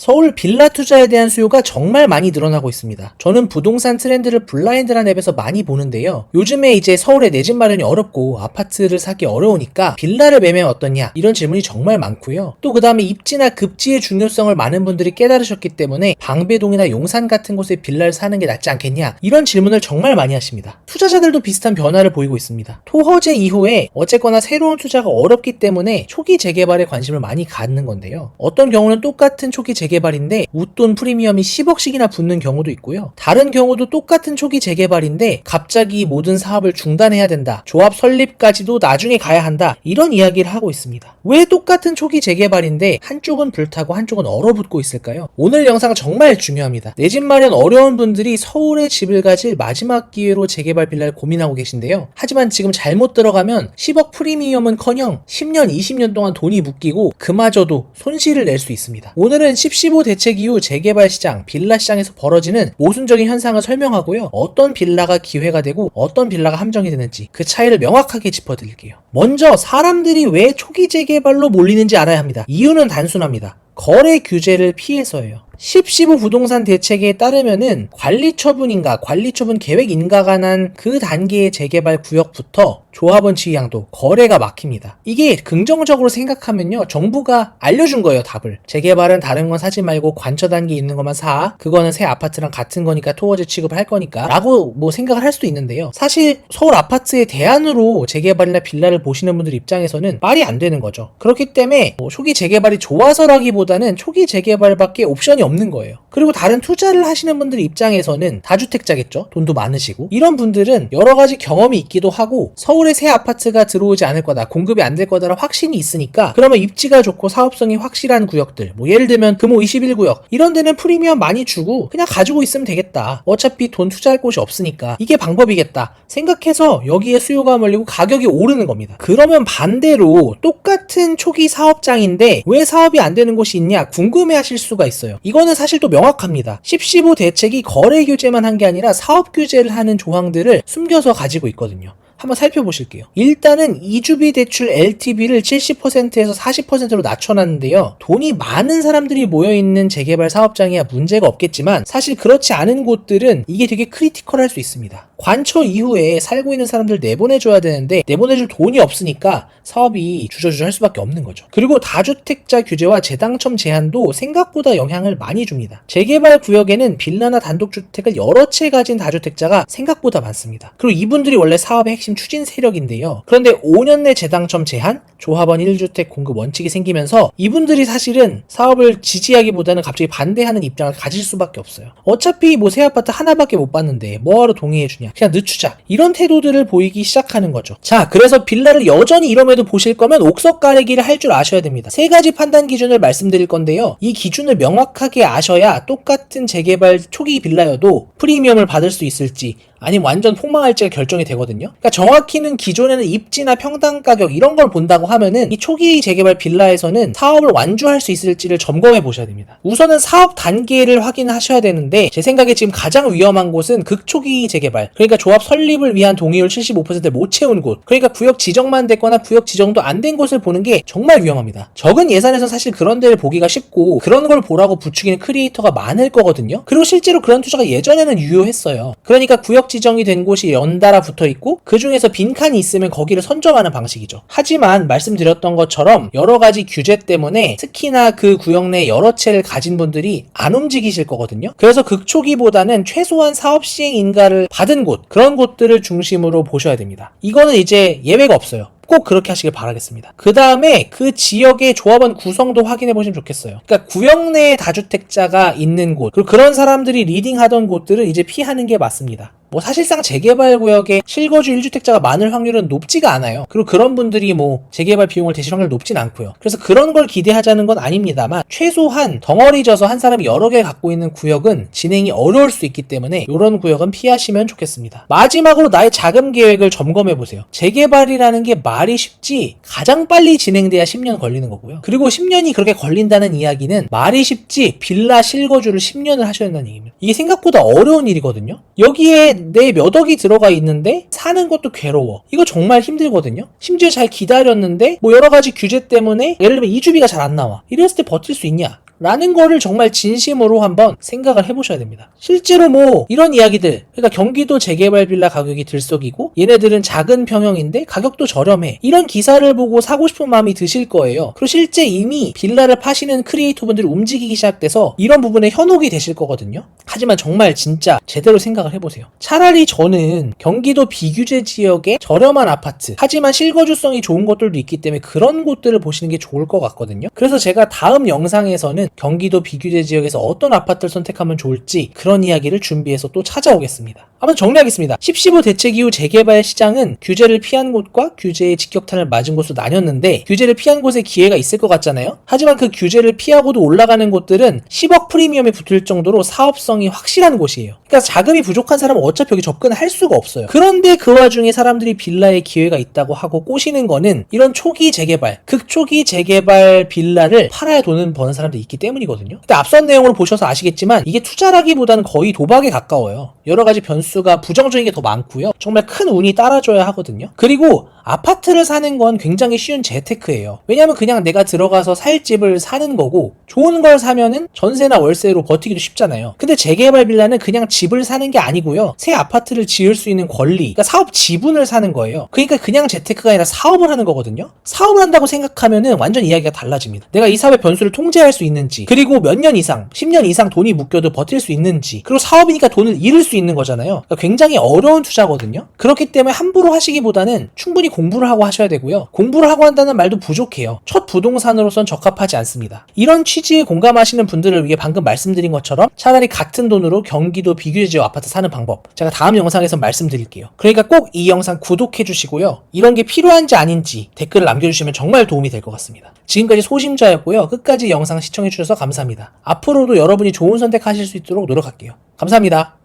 서울 빌라 투자에 대한 수요가 정말 많이 늘어나고 있습니다. 저는 부동산 트렌드를 블라인드란 앱에서 많이 보는데요. 요즘에 이제 서울에 내 집 마련이 어렵고 아파트를 사기 어려우니까 빌라를 매매하면 어떠냐 이런 질문이 정말 많고요. 또 그 다음에 입지나 급지의 중요성을 많은 분들이 깨달으셨기 때문에 방배동이나 용산 같은 곳에 빌라를 사는 게 낫지 않겠냐 이런 질문을 정말 많이 하십니다. 투자자들도 비슷한 변화를 보이고 있습니다. 토허제 이후에 어쨌거나 새로운 투자가 어렵기 때문에 초기 재개발에 관심을 많이 갖는 건데요. 어떤 경우는 똑같은 초기 재개발 인데 웃돈 프리미엄이 10억씩이나 붙는 경우도 있고요. 다른 경우도 똑같은 초기 재개발인데 갑자기 모든 사업을 중단해야 된다. 조합 설립까지도 나중에 가야 한다. 이런 이야기를 하고 있습니다. 왜 똑같은 초기 재개발인데 한쪽은 불타고 한쪽은 얼어붙고 있을까요? 오늘 영상 정말 중요합니다. 내 집 마련 어려운 분들이 서울에 집을 가질 마지막 기회로 재개발 빌라를 고민하고 계신데요. 하지만 지금 잘못 들어가면 10억 프리미엄은 커녕 10년, 20년 동안 돈이 묶이고 그마저도 손실을 낼 수 있습니다. 오늘은 10, 15 대책 이후 재개발 시장, 빌라 시장에서 벌어지는 모순적인 현상을 설명하고요. 어떤 빌라가 기회가 되고 어떤 빌라가 함정이 되는지 그 차이를 명확하게 짚어드릴게요. 먼저 사람들이 왜 초기 재개발로 몰리는지 알아야 합니다. 이유는 단순합니다. 거래 규제를 피해서예요. 10, 15 부동산 대책에 따르면은 관리 처분인가, 관리 처분 계획 인가가 난 그 단계의 재개발 구역부터 조합원 지휘양도 거래가 막힙니다. 이게 긍정적으로 생각하면요. 정부가 알려준 거예요, 답을. 재개발은 다른 건 사지 말고 관처 단계에 있는 것만 사. 그거는 새 아파트랑 같은 거니까 토어제 취급을 할 거니까. 라고 뭐 생각을 할 수도 있는데요. 사실 서울 아파트의 대안으로 재개발이나 빌라를 보시는 분들 입장에서는 말이 안 되는 거죠. 그렇기 때문에 뭐 초기 재개발이 좋아서라기보다는 초기 재개발밖에 옵션이 없는 거예요. 그리고 다른 투자를 하시는 분들 입장에서는 다주택자겠죠. 돈도 많으시고. 이런 분들은 여러 가지 경험이 있기도 하고 서울에 새 아파트가 들어오지 않을 거다. 공급이 안 될 거다라는 확신이 있으니까 그러면 입지가 좋고 사업성이 확실한 구역들. 뭐 예를 들면 금호 21구역 이런 데는 프리미엄 많이 주고 그냥 가지고 있으면 되겠다. 어차피 돈 투자할 곳이 없으니까 이게 방법이겠다. 생각해서 여기에 수요가 몰리고 가격이 오르는 겁니다. 그러면 반대로 똑같은 초기 사업장인데 왜 사업이 안 되는 곳이 있냐 궁금해 하실 수가 있어요. 이거 는 사실 또 명확합니다. 10, 15 대책이 거래 규제만 한 게 아니라 사업 규제를 하는 조항들을 숨겨서 가지고 있거든요. 한번 살펴보실게요. 일단은 이주비 대출 LTV를 70%에서 40%로 낮춰놨는데요. 돈이 많은 사람들이 모여있는 재개발 사업장이야 문제가 없겠지만 사실 그렇지 않은 곳들은 이게 되게 크리티컬할 수 있습니다. 관처 이후에 살고 있는 사람들 내보내줘야 되는데 내보내줄 돈이 없으니까 사업이 주저주저 할 수밖에 없는 거죠. 그리고 다주택자 규제와 재당첨 제한도 생각보다 영향을 많이 줍니다. 재개발 구역에는 빌라나 단독주택을 여러 채 가진 다주택자가 생각보다 많습니다. 그리고 이분들이 원래 사업의 핵심 추진 세력인데요. 그런데 5년 내 재당첨 제한, 조합원 1주택 공급 원칙이 생기면서 이분들이 사실은 사업을 지지하기보다는 갑자기 반대하는 입장을 가질 수밖에 없어요. 어차피 뭐 새 아파트 하나밖에 못 봤는데 뭐하러 동의해주냐. 그냥 늦추자. 이런 태도들을 보이기 시작하는 거죠. 자, 그래서 빌라를 여전히 이럼에도 보실 거면 옥석 가리기를 할 줄 아셔야 됩니다. 세 가지 판단 기준을 말씀드릴 건데요. 이 기준을 명확하게 아셔야 똑같은 재개발 초기 빌라여도 프리미엄을 받을 수 있을지 아니면 완전 폭망할지가 결정이 되거든요. 그러니까 정확히는 기존에는 입지나 평당 가격 이런 걸 본다고 하면은 이 초기 재개발 빌라에서는 사업을 완주할 수 있을지를 점검해 보셔야 됩니다. 우선은 사업 단계를 확인하셔야 되는데 제 생각에 지금 가장 위험한 곳은 극초기 재개발. 그러니까 조합 설립을 위한 동의율 75%를 못 채운 곳. 그러니까 구역 지정만 됐거나 구역 지정도 안 된 곳을 보는 게 정말 위험합니다. 적은 예산에서 사실 그런 데를 보기가 쉽고 그런 걸 보라고 부추기는 크리에이터가 많을 거거든요. 그리고 실제로 그런 투자가 예전에는 유효했어요. 그러니까 구역 지정이 된 곳이 연달아 붙어 있고 그 중에서 빈칸이 있으면 거기를 선점하는 방식이죠. 하지만 말씀드렸던 것처럼 여러 가지 규제 때문에 특히나 그 구역 내 여러 채를 가진 분들이 안 움직이실 거거든요. 그래서 극초기보다는 최소한 사업 시행 인가를 받은 곳 그런 곳들을 중심으로 보셔야 됩니다. 이거는 이제 예외가 없어요. 꼭 그렇게 하시길 바라겠습니다. 그 다음에 그 지역의 조합원 구성도 확인해 보시면 좋겠어요. 그러니까 구역 내에 다주택자가 있는 곳, 그리고 그런 사람들이 리딩하던 곳들은 이제 피하는 게 맞습니다. 뭐 사실상 재개발 구역에 실거주 1주택자가 많을 확률은 높지가 않아요. 그리고 그런 분들이 뭐 재개발 비용을 대실 확률 높진 않고요. 그래서 그런 걸 기대하자는 건 아닙니다만 최소한 덩어리 져서 한 사람이 여러 개 갖고 있는 구역은 진행이 어려울 수 있기 때문에 이런 구역은 피하시면 좋겠습니다. 마지막으로 나의 자금 계획을 점검해 보세요. 재개발이라는 게 말이 쉽지 가장 빨리 진행돼야 10년 걸리는 거고요. 그리고 10년이 그렇게 걸린다는 이야기는 말이 쉽지 빌라 실거주를 10년을 하셔야 된다는 얘기입니다. 이게 생각보다 어려운 일이거든요. 여기에 내 몇 억이 들어가 있는데 사는 것도 괴로워. 이거 정말 힘들거든요. 심지어 잘 기다렸는데 뭐 여러 가지 규제 때문에 예를 들면 이주비가 잘 안 나와. 이랬을 때 버틸 수 있냐? 라는 거를 정말 진심으로 한번 생각을 해보셔야 됩니다. 실제로 뭐 이런 이야기들, 그러니까 경기도 재개발 빌라 가격이 들썩이고 얘네들은 작은 평형인데 가격도 저렴해. 이런 기사를 보고 사고 싶은 마음이 드실 거예요. 그리고 실제 이미 빌라를 파시는 크리에이터분들이 움직이기 시작돼서 이런 부분에 현혹이 되실 거거든요. 하지만 정말 진짜 제대로 생각을 해보세요. 차라리 저는 경기도 비규제 지역의 저렴한 아파트, 하지만 실거주성이 좋은 곳들도 있기 때문에 그런 곳들을 보시는 게 좋을 것 같거든요. 그래서 제가 다음 영상에서는 경기도 비규제 지역에서 어떤 아파트를 선택하면 좋을지 그런 이야기를 준비해서 또 찾아오겠습니다. 한번 정리하겠습니다. 10.15 대책 이후 재개발 시장은 규제를 피한 곳과 규제의 직격탄을 맞은 곳으로 나뉘었는데 규제를 피한 곳에 기회가 있을 것 같잖아요. 하지만 그 규제를 피하고도 올라가는 곳들은 10억 프리미엄이 붙을 정도로 사업성이 확실한 곳이에요. 그러니까 자금이 부족한 사람은 어차피 여기 접근할 수가 없어요. 그런데 그 와중에 사람들이 빌라에 기회가 있다고 하고 꼬시는 거는 이런 초기 재개발, 극초기 재개발 빌라를 팔아야 돈을 버는 사람들이 있기 때문이거든요. 근데 앞선 내용을 보셔서 아시겠지만 이게 투자라기보다는 거의 도박에 가까워요. 여러 가지 변수 가 부정적인 게 더 많고요. 정말 큰 운이 따라줘야 하거든요. 그리고 아파트를 사는 건 굉장히 쉬운 재테크예요. 왜냐면 그냥 내가 들어가서 살 집을 사는 거고 좋은 걸 사면은 전세나 월세로 버티기도 쉽잖아요. 근데 재개발 빌라는 그냥 집을 사는 게 아니고요. 새 아파트를 지을 수 있는 권리, 그러니까 사업 지분을 사는 거예요. 그러니까 그냥 재테크가 아니라 사업을 하는 거거든요. 사업을 한다고 생각하면은 완전 이야기가 달라집니다. 내가 이 사업의 변수를 통제할 수 있는지, 그리고 몇 년 이상, 10년 이상 돈이 묶여도 버틸 수 있는지, 그리고 사업이니까 돈을 잃을 수 있는 거잖아요. 그러니까 굉장히 어려운 투자거든요. 그렇기 때문에 함부로 하시기보다는 충분히 공부를 하고 하셔야 되고요. 공부를 하고 한다는 말도 부족해요. 첫 부동산으로선 적합하지 않습니다. 이런 취지에 공감하시는 분들을 위해 방금 말씀드린 것처럼 차라리 같은 돈으로 경기도 비규제 지역 아파트 사는 방법 제가 다음 영상에서 말씀드릴게요. 그러니까 꼭 이 영상 구독해 주시고요. 이런 게 필요한지 아닌지 댓글을 남겨주시면 정말 도움이 될 것 같습니다. 지금까지 소심자였고요. 끝까지 영상 시청해 주셔서 감사합니다. 앞으로도 여러분이 좋은 선택하실 수 있도록 노력할게요. 감사합니다.